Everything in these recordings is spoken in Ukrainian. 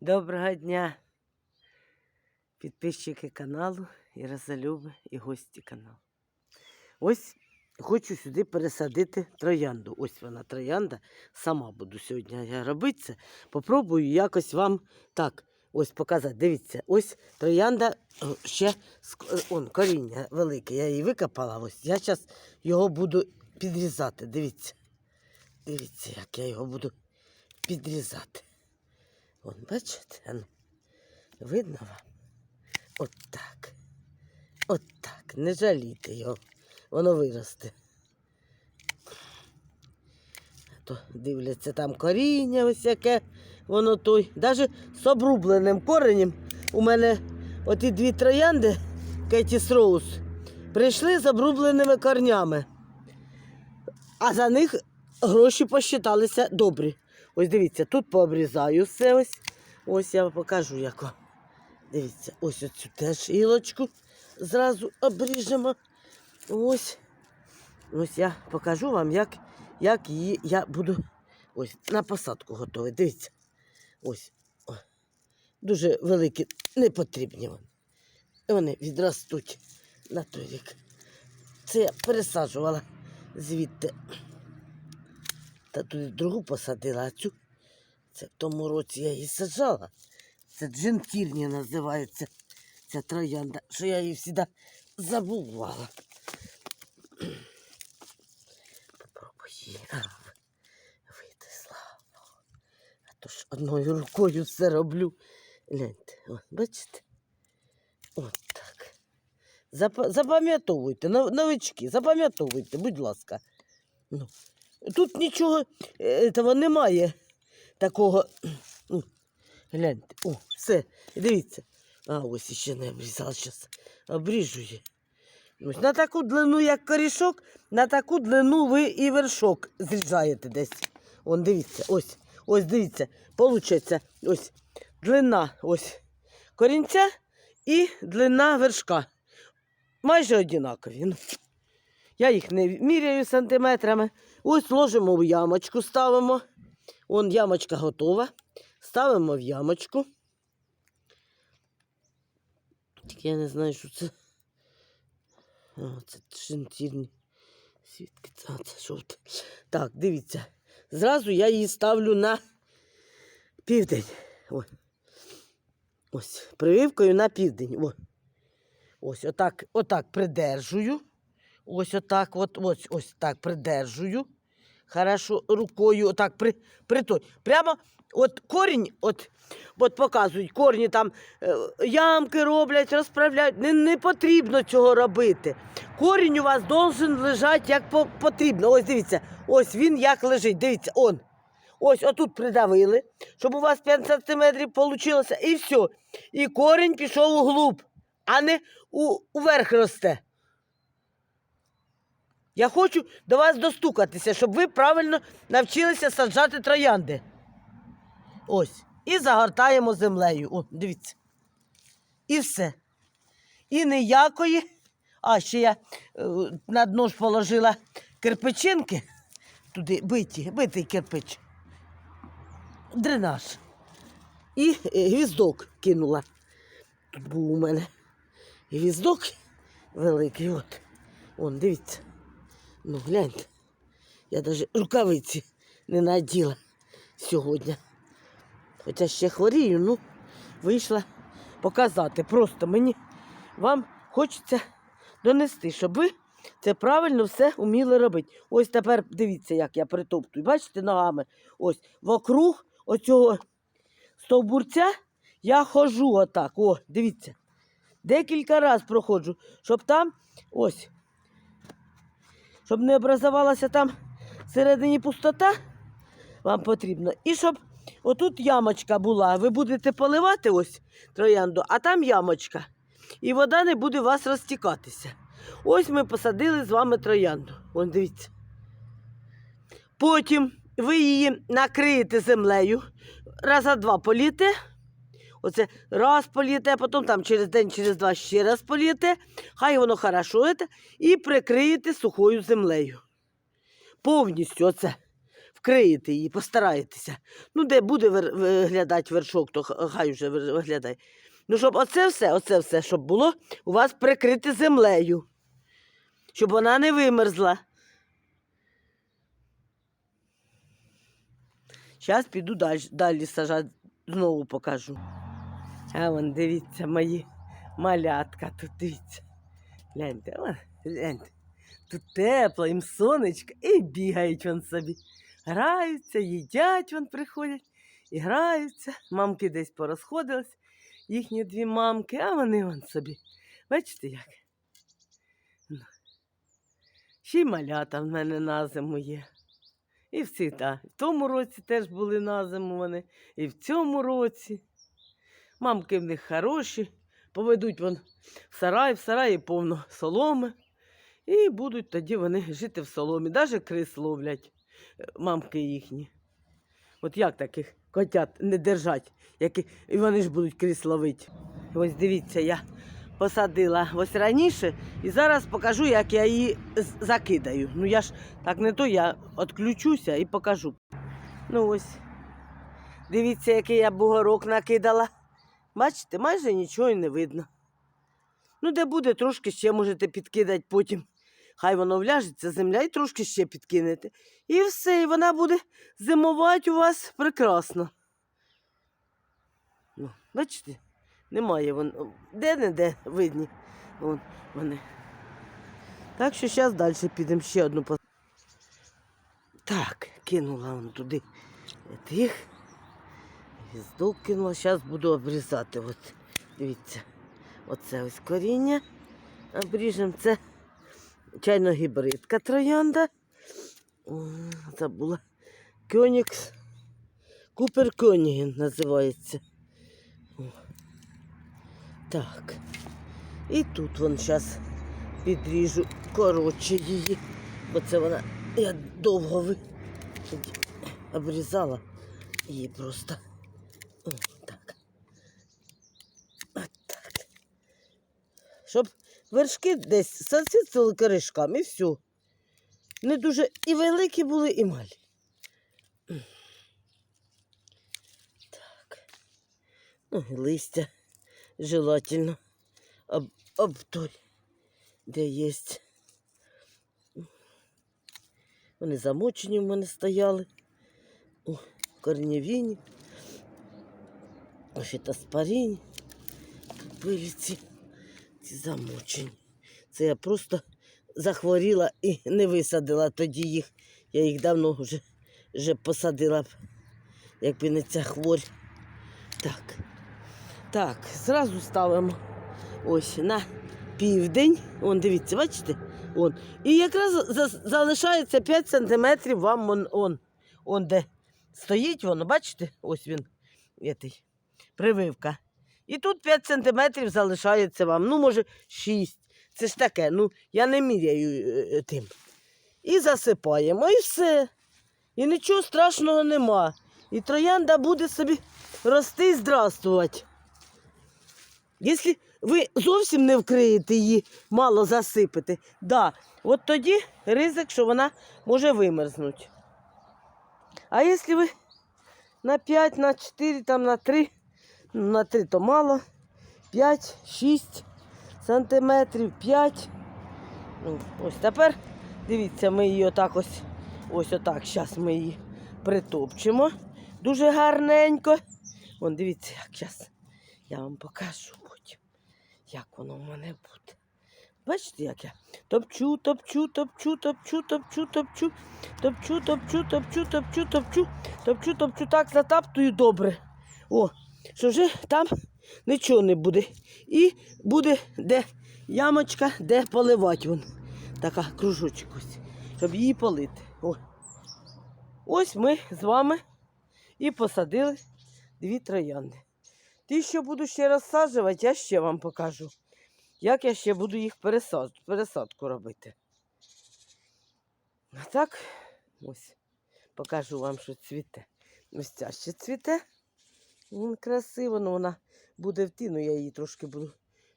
Доброго дня, підписчики каналу, і розолюби, і гості каналу. Ось хочу сюди пересадити троянду. Ось вона троянда. Сама буду сьогодні я робити це. Попробую якось вам так ось показати. Дивіться, ось троянда ще е, он, коріння велике. Я її викопала. Ось я зараз його буду підрізати. Дивіться. Дивіться, як я його буду підрізати. Вон, бачите? Ану, видно вам? От так. От так. Не жалійте його. Воно виросте. То дивляться там коріння ось яке воно той. Навіть з обрубленим коренем у мене оті дві троянди Кетіс Роуз прийшли з обрубленими корнями. А за них гроші посчиталися добрі. Ось дивіться, тут пообрізаю все ось. Ось я вам покажу, як. Дивіться, ось оцю теж гілочку зразу обріжемо. Ось. Ось я покажу вам, як, як її я буду ось на посадку готовий. Дивіться. Ось. О. Дуже великі, не потрібні вони. Вони відростуть на той рік. Це я пересаджувала звідти. Та тут другу посадила, а цю. Це в тому році я її саджала. Це джентірні називається ця троянда, що я її завжди забувала. Попробуй її. Вийти слава. А то ж одною рукою все роблю. Гляньте, бачите? От так. Запам'ятовуйте, новички, запам'ятовуйте, будь ласка. Ну. Тут нічого е, того немає такого. Гляньте, о, все, дивіться. А ось іще не обрізала, зараз обріжу її. Ось на таку длину, як корішок, на таку длину ви і вершок зрізаєте десь. Вон дивіться, ось, ось дивіться, получиться ось длина ось корінця і длина вершка. Майже однакові. Ну. Я їх не міряю сантиметрами. Ось ложимо в ямочку, ставимо. Вон ямочка готова. Ставимо в ямочку. Тільки я не знаю, що це. А, це шинтірні. Свідки, це, це жовте. Так, дивіться. Зразу я її ставлю на південь. Ось, прививкою на південь. О. Ось, отак, отак придержую. Ось отак, от, ось, ось так придержую. Хорошо, рукою отак при, при той. Прямо от корінь, от, от показують, корні там е, ямки роблять, розправляють. Не, не потрібно цього робити. Корінь у вас должен лежати як по, потрібно. Ось дивіться, ось він як лежить. Дивіться, он. Ось отут придавили, щоб у вас 5 сантиметрів вийшло, і все. І корінь пішов углуб, а не у, уверх росте. Я хочу до вас достукатися, щоб ви правильно навчилися саджати троянди. Ось. І загортаємо землею. О, дивіться. І все. І ніякої. А, ще я е, на дно ж положила кирпичинки. Туди биті, битий кирпич. Дренаж. І е, гвіздок кинула. Тут був у мене гвіздок великий. От. Вон, дивіться. Ну, гляньте. Я навіть рукавиці не наділа сьогодні. Хоча ще хворію, ну, вийшла показати. Просто мені вам хочеться донести, щоб ви це правильно все вміли робити. Ось тепер дивіться, як я притоптую. Бачите, ногами. Ось вокруг оцього стовбурця я хожу отак. О, дивіться. Декілька разів проходжу, щоб там ось щоб не образувалася там всередині пустота, вам потрібно. І щоб отут ямочка була. Ви будете поливати ось троянду, а там ямочка. І вода не буде у вас розтікатися. Ось ми посадили з вами троянду. Вон дивіться. Потім ви її накриєте землею, раза два політе. Оце раз політе, потім там через день, через два ще раз політе. Хай воно хорошо і прикриєте сухою землею. Повністю оце. вкриєте її, постараєтеся. Ну, де буде виглядати вершок, то хай вже виглядає. Ну, щоб оце все, оце все, щоб було у вас прикрите землею, щоб вона не вимерзла. Зараз піду далі, далі сажати, знову покажу. А вон, дивіться, мої малятка тут дивіться. Гляньте, о, гляньте. Тут тепло, їм сонечко, і бігають вон собі. Граються, їдять вон приходять і граються. Мамки десь порозходились, їхні дві мамки, а вони вон собі. Бачите як? Ну. Ще й малята в мене на зиму є. І всі, так. В тому році теж були на зиму вони, і в цьому році. Мамки в них хороші, поведуть вон в сарай, в сараї повно соломи. І будуть тоді вони жити в соломі. Навіть крис ловлять е, мамки їхні. От як таких котят не держать, які... і вони ж будуть крис ловити. Ось дивіться, я посадила ось раніше і зараз покажу, як я її закидаю. Ну я ж так не то, я відключуся і покажу. Ну ось. Дивіться, який я бугорок накидала. Бачите, майже нічого і не видно. Ну, де буде, трошки ще можете підкидати потім. Хай воно вляжеться, земля, і трошки ще підкинете. І все, і вона буде зимувати у вас прекрасно. Ну, бачите, немає вон. Де-не-де видні. Вон вони. Так що зараз далі підемо ще одну. Так, кинула вон туди тих. Гіздок кинула, зараз буду обрізати. От, дивіться, оце ось коріння. Обріжемо це чайно гібридка троянда. Забула. Кьонікс. Купер Кьоніген називається. О. Так. І тут вон зараз підріжу коротше її. Бо це вона я довго ви... обрізала її просто. О, так. От так. Щоб вершки десь сосисали коришками і все. Не дуже і великі були, і малі. Так. Ну, і листя желательно об, об той, де є. Вони замочені в мене стояли. О, корневіні. Фітоспоріні. Тут були ці, ці замочені. Це я просто захворіла і не висадила тоді їх. Я їх давно вже, вже посадила, якби не ця хворь. Так. Так, зразу ставимо ось на південь. Вон, дивіться, бачите? Вон. І якраз за- залишається 5 сантиметрів вам он, он, он де стоїть, воно, бачите? Ось він, етий, прививка. І тут 5 сантиметрів залишається вам, ну, може, 6. Це ж таке, ну, я не міряю е, е, тим. І засипаємо, і все. І нічого страшного нема. І троянда буде собі рости і здравствувати. Якщо ви зовсім не вкриєте її, мало засипете, да, от тоді ризик, що вона може вимерзнути. А якщо ви на 5, на 4, там на 3, ну, на 3 то мало, 5, 6 сантиметрів, 5. Ну, ось тепер, дивіться, ми її отак ось, ось отак, зараз ми її притопчемо. Дуже гарненько. Вон, дивіться, як зараз. Я вам покажу потім, як воно в мене буде. Бачите, як я топчу, топчу, топчу, топчу, топчу, топчу, топчу, топчу, топчу, топчу, топчу, топчу, топчу, так затаптую добре. О, що вже там нічого не буде. І буде де ямочка, де поливати. Вон. Така кружочок ось, щоб її полити. О. Ось ми з вами і посадили дві троянди. Ті, що буду ще розсаджувати, я ще вам покажу, як я ще буду їх пересад... пересадку робити. А так, ось, покажу вам, що цвіте. Ось ця ще цвіте. Він красиво, ну вона буде в тіну, я її трошки буду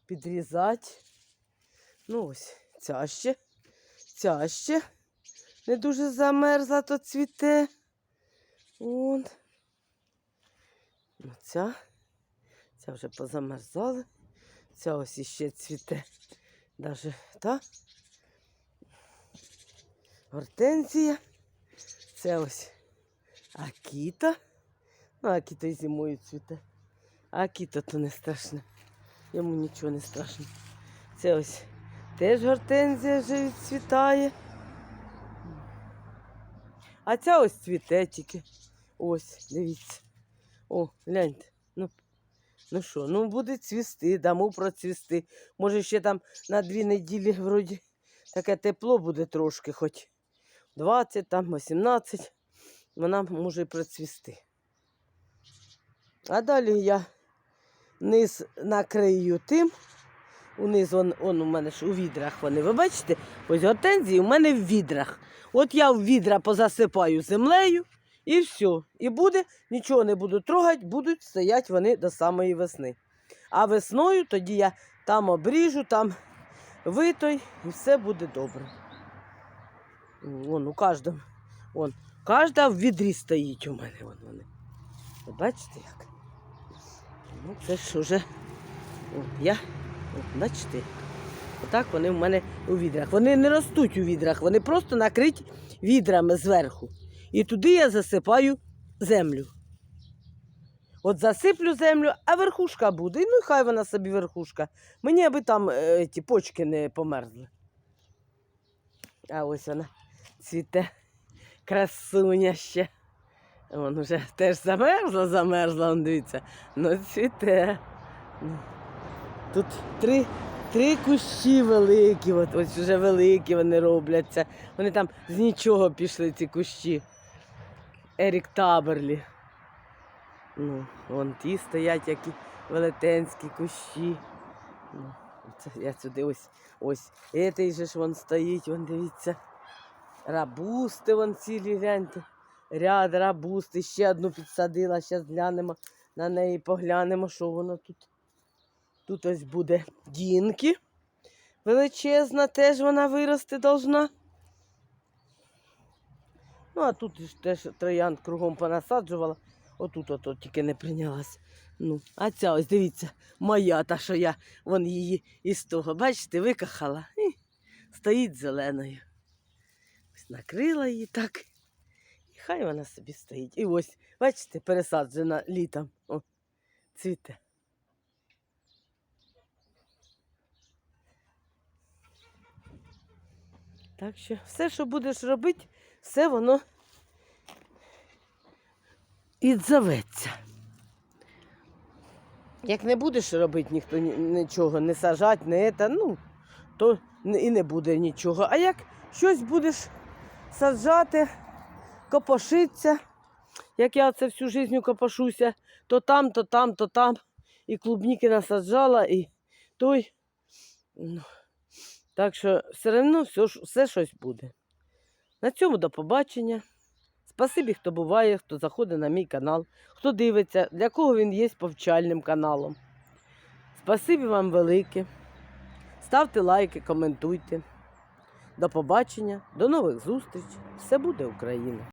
підрізати. Ну ось, ця ще, ця ще не дуже замерзла, то цвіте. Вон. Ну, Ця. Ця вже позамерзала. Ця ось іще цвіте. Даже та. Гортензія. Це ось Акіта. Акіта і зимою цвіте. А Акіта то не страшне. Йому нічого не страшно. Це ось теж гортензія вже відцвітає. А ця ось цвіте тільки. Ось, дивіться. О, гляньте. Ну, ну що, ну буде цвісти, дамо процвісти. Може, ще там на дві неділі вроді таке тепло буде трошки, хоч 20, там 18. Вона може і процвісти. А далі я низ накрию тим. Униз он, он у мене ж у відрах вони. Ви бачите? Ось гортензії у мене в відрах. От я в відра позасипаю землею і все. І буде, нічого не буду трогати, будуть стояти вони до самої весни. А весною тоді я там обріжу, там витой, і все буде добре. Вон у кожному. Вон, кожна в відрі стоїть у мене. Вон вони. Ви бачите як? Ну, це ж уже О, я, о, бачите, отак вони в мене у відрах. Вони не ростуть у відрах, вони просто накриті відрами зверху. І туди я засипаю землю. От засиплю землю, а верхушка буде. Ну, і хай вона собі верхушка. Мені аби там е, ті почки не померзли. А ось вона цвіте красуня ще. Вон уже теж замерзла, замерзла, он дивіться. Ну, цвіте. Тут три, три кущі великі, от, ось вже великі вони робляться. Вони там з нічого пішли, ці кущі. Ерік Таберлі. Ну, вон ті стоять, які велетенські кущі. Ну, це я сюди ось ось. Етий же ж вон стоїть, вон дивіться. Рабусти вон цілі гляньте. Ряд рабусти, ще одну підсадила, зараз глянемо на неї, поглянемо, що воно тут. Тут ось буде дінки. Величезна, теж вона вирости должна. Ну, а тут теж троянд кругом понасаджувала. Отут ото тільки не прийнялась. Ну, а ця ось дивіться, моя, та що я вон її із того, бачите, викахала. І стоїть зеленою. Ось накрила її так. Хай вона собі стоїть. І ось, бачите, пересаджена літом. О, цвіте. Так що все, що будеш робити, все воно відзоветься. Як не будеш робити ніхто нічого, не сажати, не це, ну, то і не буде нічого. А як щось будеш саджати, копошиться, як я це всю життя копошуся, то там, то там, то там. І клубніки насаджала, і той. Ну, так що все одно все, все щось буде. На цьому до побачення. Спасибі, хто буває, хто заходить на мій канал, хто дивиться, для кого він є повчальним каналом. Спасибі вам велике. Ставте лайки, коментуйте. До побачення, до нових зустрічей. Все буде Україна!